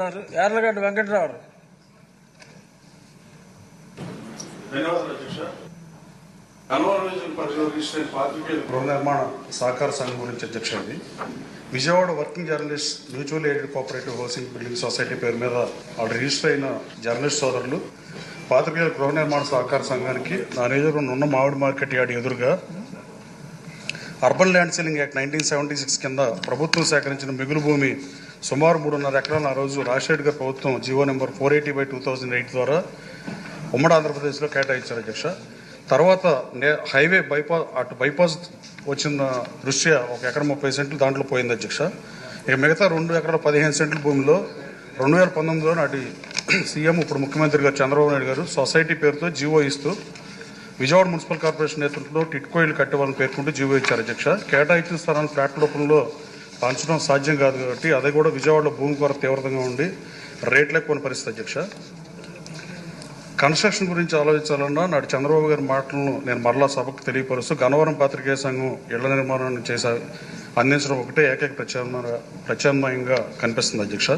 మాట్లాడుతున్నారు యార్లగడ్డ వెంకటరావు. గృహనిర్మాణ గృహ నిర్మాణ సహకార సంఘం గురించి అధ్యక్ష ఇది. Vijayawada working journalist mutual aided cooperative housing building society పేరు మీద వాళ్ళు రిజిస్టర్ అయిన జర్నలిస్ట్ సోదరులు పాతికేయుల గృహ నిర్మాణ సహకార సంఘానికి నా నియోజకవర్గం ఉన్న మామిడి మార్కెట్ యార్డ్ ఎదురుగా urban land ceiling act nineteen seventy six కింద ప్రభుత్వం సేకరించిన మిగులు భూమి సుమారు మూడున్నర ఎకరాలు ఆ రోజు రాజశేఖర్ గారి ప్రభుత్వం GO number four eighty by two thousand eight ద్వారా ఉమ్మడి ఆంధ్రప్రదేశ్లో కేటాయించారు అధ్యక్ష. తర్వాత నే- హైవే బైపాస్ అటు బైపాస్ వచ్చిన దృష్ట్యా ఒక ఎకరం ముప్పై సెంట్లు దాంట్లో పోయింది అధ్యక్ష. ఇక మిగతా రెండు ఎకరాల పదిహేను సెంట్ల భూమిలో రెండు వేల పంతొమ్మిదిలో నాటి సీఎం ఇప్పుడు ముఖ్యమంత్రి గారు చంద్రబాబు నాయుడు గారు సొసైటీ పేరుతో జీవో ఇస్తూ విజయవాడ మున్సిపల్ కార్పొరేషన్ నేతృత్వంలో టిట్కోయిలు కట్టేవాళ్ళని పేర్కొంటూ జీవో ఇచ్చారు అధ్యక్ష. కేటాయించిన స్థలాన్ని ఫ్లాట్ రూపంలో పంచడం సాధ్యం కాదు కాబట్టి అది కూడా విజయవాడలో భూమి కొర తీవ్రంగా ఉండి రేట్లు ఎక్కువ పరిస్థితి అధ్యక్ష. కన్స్ట్రక్షన్ గురించి ఆలోచించాలన్నా నాటి చంద్రబాబు గారి మాటలను నేను మరలా సభకు తెలియపరుస్తూ గన్నవరం పాత్రికేయ సంఘం ఇళ్ళ నిర్మాణాన్ని చేసే అందించడం ఒకటే ఏకైక ప్రత్యామ్నాయ ప్రత్యామ్నాయంగా కనిపిస్తుంది అధ్యక్ష.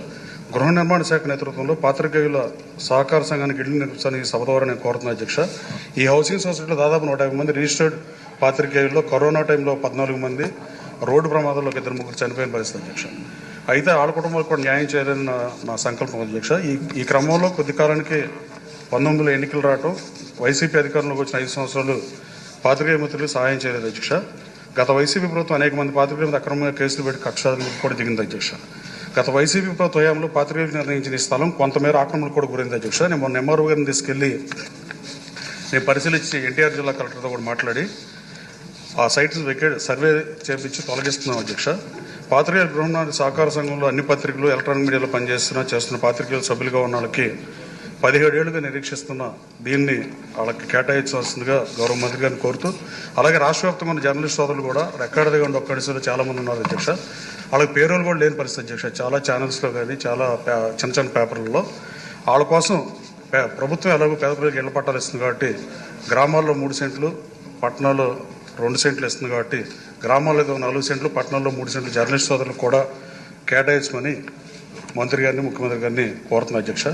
గృహ నిర్మాణ శాఖ నేతృత్వంలో పాత్రికేయుల సహకార సంఘానికి ఇళ్ళు నిర్మించాలని సభ ద్వారా నేను కోరుతున్నా అధ్యక్ష. ఈ హౌసింగ్ సొసైటీలో దాదాపు నూట మంది రిజిస్టర్డ్ పాత్రికేయుల్లో కరోనా టైంలో పద్నాలుగు మంది రోడ్డు ప్రమాదంలో ఇద్దరు ముగ్గురు చనిపోయిన పరిస్థితి అధ్యక్ష. అయితే ఆడ కుటుంబాలకు కూడా న్యాయం చేయాలని నా నా సంకల్పం అధ్యక్ష. ఈ ఈ క్రమంలో కొద్ది కాలానికి పంతొమ్మిదిలో ఎన్నికలు రావటం వైసీపీ అధికారంలోకి వచ్చిన ఐదు సంవత్సరాలు పాత్రికేయ మిత్రులు సహాయం చేయలేదు అధ్యక్ష. గత వైసీపీ ప్రభుత్వం అనేక మంది పాత్రికేయుల మీద అక్రమంగా కేసులు పెట్టి కక్షాలకు కూడా దిగింది అధ్యక్ష. గత వైసీపీ ప్రభుత్వ హయాంలో పాత్రికేయులు నిర్ణయించిన ఈ స్థలం కొంతమేర ఆక్రమణకు కూడా గురైంది అధ్యక్ష. నేను మొన్న ఎంఆర్ఓ గారిని తీసుకెళ్ళి నేను పరిశీలించి ఎన్టీఆర్ జిల్లా కలెక్టర్తో కూడా మాట్లాడి ఆ సైట్స్ సర్వే చేపించి తొలగిస్తున్నాం అధ్యక్ష. పాత్రికేయుల గృహనాథ సహకార సంఘంలో అన్ని పత్రికలు ఎలక్ట్రానిక్ మీడియాలో పనిచేస్తున్న చేస్తున్న పాత్రికేయులు సభ్యులుగా ఉన్న వాళ్ళకి పదిహేడేళ్ళుగా నిరీక్షిస్తున్న దీన్ని వాళ్ళకి కేటాయించాల్సిందిగా గౌరవ మంత్రి గారిని కోరుతూ అలాగే రాష్ట్ర వ్యాప్తంగా ఉన్న జర్నలిస్ట్ సోదరులు కూడా రెక్కాడదిగా ఉండి ఒక్కడిసలో చాలా మంది ఉన్నారు అధ్యక్ష. వాళ్ళకి పేరోలు కూడా లేని పరిస్థితి అధ్యక్ష. చాలా ఛానల్స్లో కానీ చాలా పే- చిన్న చిన్న పేపర్లలో వాళ్ళ కోసం పే- ప్రభుత్వం ఎలాగో పేద ప్రజలకు ఇళ్ళ పట్టాలు ఇస్తుంది కాబట్టి గ్రామాల్లో మూడు సెంట్లు పట్టణాల్లో రెండు సెంట్లు ఇస్తుంది కాబట్టి గ్రామాల్లో ఏదో నాలుగు సెంట్లు పట్టణాల్లో మూడు సెంట్లు జర్నలిస్ట్ సోదరులకు కూడా కేటాయించమని మంత్రి గారిని ముఖ్యమంత్రి గారిని కోరుతున్నా అధ్యక్ష.